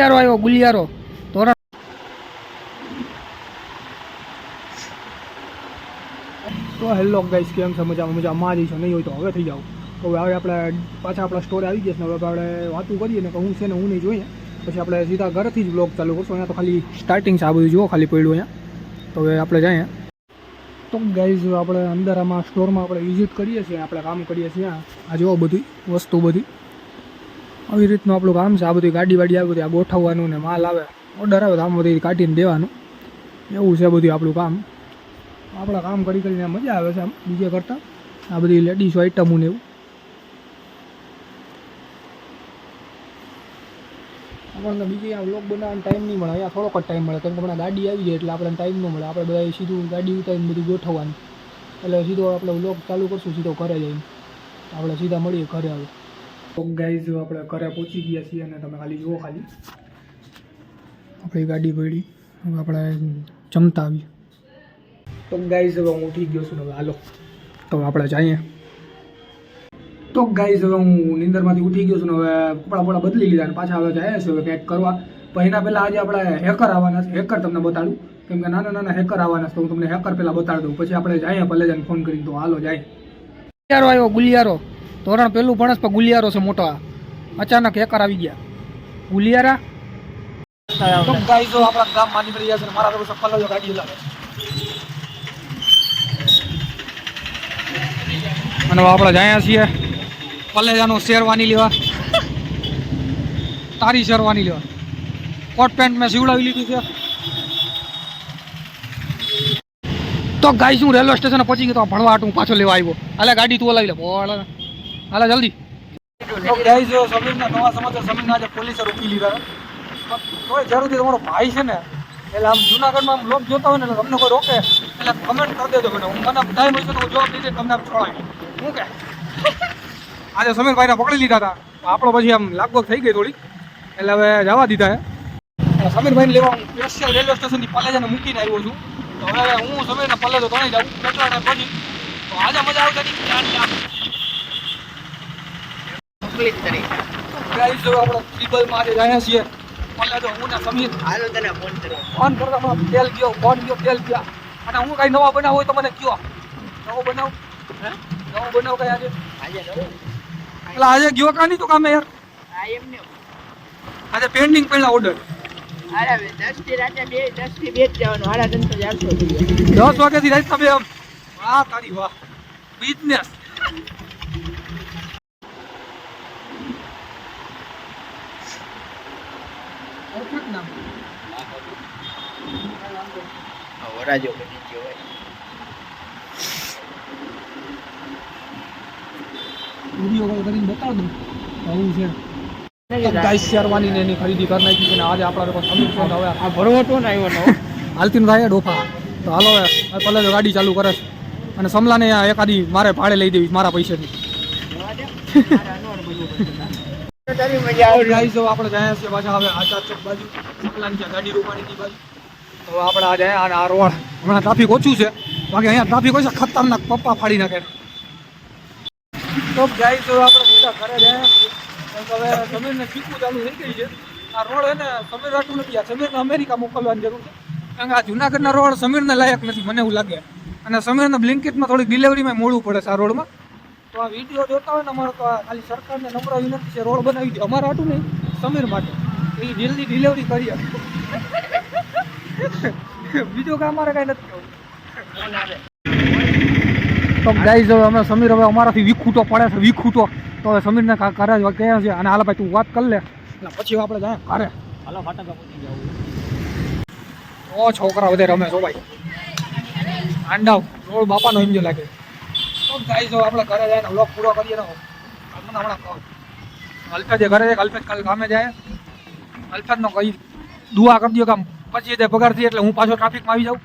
ગુલિયારો આવ્યો, ગુલિયારો. ધોરણ તો હેલો ગાઈસ, કેમ છે? મજામાં મજામાં. જ છો નહીં હોય તો હવે થઈ જાવ તો હવે આપણે પાછા આપણા સ્ટોરે આવી ગયા છે હવે આપણે વાતું કરીએ ને કે હું છે ને, હું નહીં જોઈએ. પછી આપણે સીધા ઘરેથી જ બ્લોગ ચાલુ કરશું. અહીંયા તો ખાલી સ્ટાર્ટિંગ છે આ બધું, જુઓ, ખાલી પડ્યું અહીંયા. તો હવે આપણે જઈએ. તો ગાઈઝ આપણે અંદર આમાં સ્ટોરમાં આપણે વિઝિટ કરીએ છીએ, આપણે કામ કરીએ છીએ આ જુઓ બધી વસ્તુ બધી. આવી રીતનું આપણું કામ છે. આ બધી ગાડી વાડી આવે બધી આ ગોઠવવાનું ને માલ આવે. ઓર્ડર આવે તો આમ બધી કાઢીને દેવાનું. એવું છે બધું આપણું કામ. આપણા કામ કરી કરીને મજા આવે છે આમ, બીજે કરતાં. આ બધી લેડીઝ આઈટમો ને એવું. આપણને બીજી આ વ્લોગ બનાવવાનો ટાઈમ નહીં મળે. અહીંયા થોડોક જ ટાઈમ મળે. કેમ કે હમણાં ગાડી આવી જાય એટલે આપણને ટાઈમ ન મળે. આપણે બધા સીધું ગાડી ઉતારીને બધું ગોઠવવાનું. એટલે સીધો આપણે વ્લોગ ચાલુ કરશું, સીધો ઘરે જઈને. આપણે સીધા મળીએ ઘરે આવે ગાઈઝ આપણે ઘરે પહોંચી ગયા છીએ અને તમે ખાલી જુઓ ખાલી. આપણી ગાડી પડી. હવે આપણે જમતા આવી તો ગાઈઝ હવે હું ઉઠી ગયો છું. હવે હાલો. તો આપણે જઈએ. તો ગાઈઝ હવે હું નિંદરમાંથી ઉઠી ગયો છું હવે કપડાં બપડા બદલી લીધા અને પાછા હવે જાય છે. હવે કંઈક કરવા. પણ એના પહેલાં આજે આપણે હેકર આવવાના છે. હેકર તમને બતાડું. કેમ કે નાના નાના હેકર આવવાના છે, તો હું તમને હેકર પહેલાં બતાડી દઉં. પછી આપણે જઈએ પલેજાને ફોન કરીને તો હાલો જાય. ગુલિયારો આવ્યો, ગુલિયારો. ધોરણ પેલું ભણસ પણ ગુલિયારો છે મોટો. અચાનક હેકર આવી ગયા. ગુલિયારા? તો ગાઈઝ આપણા ગામમાં નીકળી ગયા છે મારા તો પલ્લો ગાડી લાવે અને આપણે જાયા છીએ. પલેજાનો શેરવાની લેવા તારી શેરવાની લેવા કોટ પેન્ટ મેં સીવડાવી લીધી છે. તો ગાઈસ હું રેલવે સ્ટેશન પહોંચી ગયો તો ભણવા હાટું પાછો લેવા આવ્યો. હાલે ગાડી તું ઓલાવી લે. બોલ. હાલે, જલ્દી. સમીરના નવા સમાચાર સમીરના આજે પોલીસે રોકી લીધા. તોય જરૂરથી તમારો ભાઈ છે ને, એટલે આમ જુનાગઢમાં આમ લોક જોતા હોય ને તમને રોકે, એટલે કમેન્ટ કરી દેજો મને. હું મને ટાઈમ તો હું તમને આમ છોડાય કે? આજે સમીરભાઈને પકડી લીધા હતા. આપણો પછી આમ લાગવગ થઈ ગઈ થોડી એટલે હવે જવા દીધા હે સમીરભાઈને લેવા હું સ્પેશિયલ રેલવે સ્ટેશનથી પલેજાને મૂકીને આવ્યો છું. તો હવે હું સમીરને પલ્લે તો ત્રણેય જાઉં પછી? તો આજે મજા આવતા ચાર ચાર તકલીફ ગાઈસ જો આપણે ટ્રિબલમાં માટે રહ્યા છીએ. મને તો હું ને સમીર હાલો તને ફોન કર્યો. ફોન કરતા હમણાં તેલ ગયો ફોન ગયો તેલ ગયા. અને હું કાંઈ નવા બનાવ હોય તો મને કયો. નવો બનાવ? હે? નવો બનાવ કઈ આજે? આજે એટલે આજે ગયો કાં નહીં તો કામે યાર? આ એમ ને. આજે પેન્ડિંગ પહેલા ઓર્ડર દસ બે બે જ વાગ્યાથી તમે આમ. વાહ તારી વાહ. બિઝનેસ વરાજો બની ગયો હોય. વીડિયો કોલ કરીને બતાવ દઉં આવું છે. ગાઈસ શેરવાની ને એની ખરીદી કરી નાખી છે ને આજે આપણા લોકો સમીર ફોન હવે આ ભરવો ને આવ્યો નો હાલતીન થાય ડોફા. તો હાલો હવે પહેલા ગાડી ચાલુ કરે છે. અને સમલાને એકાદી મારે ભાડે લઈ દેવી મારા પૈસાથી. તારી મજા આવે ગાઈસ હવે આપણે જાય છે પાછા હવે આચાર ચોક બાજુ. સમલાની ત્યાં ગાડી રોકાણીની બાજુ. તો આપણે આ આ રોડ હમણાં ટ્રાફિક ઓછું છે. બાકી અહીંયા ટ્રાફિક હોય છે ખતરનાક પપ્પા ફાડી નાખે. તો ગાઈસ હવે આપણે સીધા ઘરે જાય હવે સમીરને શીખવું ચાલુ થઈ ગઈ છે. આ રોડ હે ને સમીર નથી આ સમીરને અમેરિકા મોકલવાની જરૂર છે. કારણ કે આ જુનાગઢના રોડ સમીરને લાયક નથી મને એવું લાગે. અને સમીરને બ્લિંકિટમાં થોડીક ડિલિવરીમાં મોડું પડે છે આ રોડમાં. તો આ વીડિયો જોતા હોય ને અમારે તો ખાલી સરકારને નમ્ર વિનંતી છે રોડ બનાવી દે. અમારા હાટું નહીં સમીર માટે. એ જલ્દી ડિલિવરી કરી આપે બીજું કાંઈ અમારે કાંઈ નથી કહેવું. તો ગાઈઝ હવે અમે સમીર હવે અમારાથી વિખૂટો પડે છે વિખૂટો. તો હવે સમીરને કરે છે કહે છે અને હાલ ભાઈ તું વાત કરી લે. પછી આપણે જાય. ઘરે. હાલો ફાટકા પહોંચી જાવ ઓ છોકરા વધારે રમે છો ભાઈ. આંડાવ રોડ બાપાનો એમ જો લાગે. તો ગાઈઝ હવે આપણે ઘરે જાય ને વ્લોગ પૂરો કરીએ ને મને હમણાં કહો. ઘરે જાય અલ્ફેજ કાલે કામે જાય. અલ્ફેજનો કઈ દુઆ કરી દો કે પછી તે પગાર થઈ એટલે હું પાછો ટ્રાફિકમાં આવી જાઉં.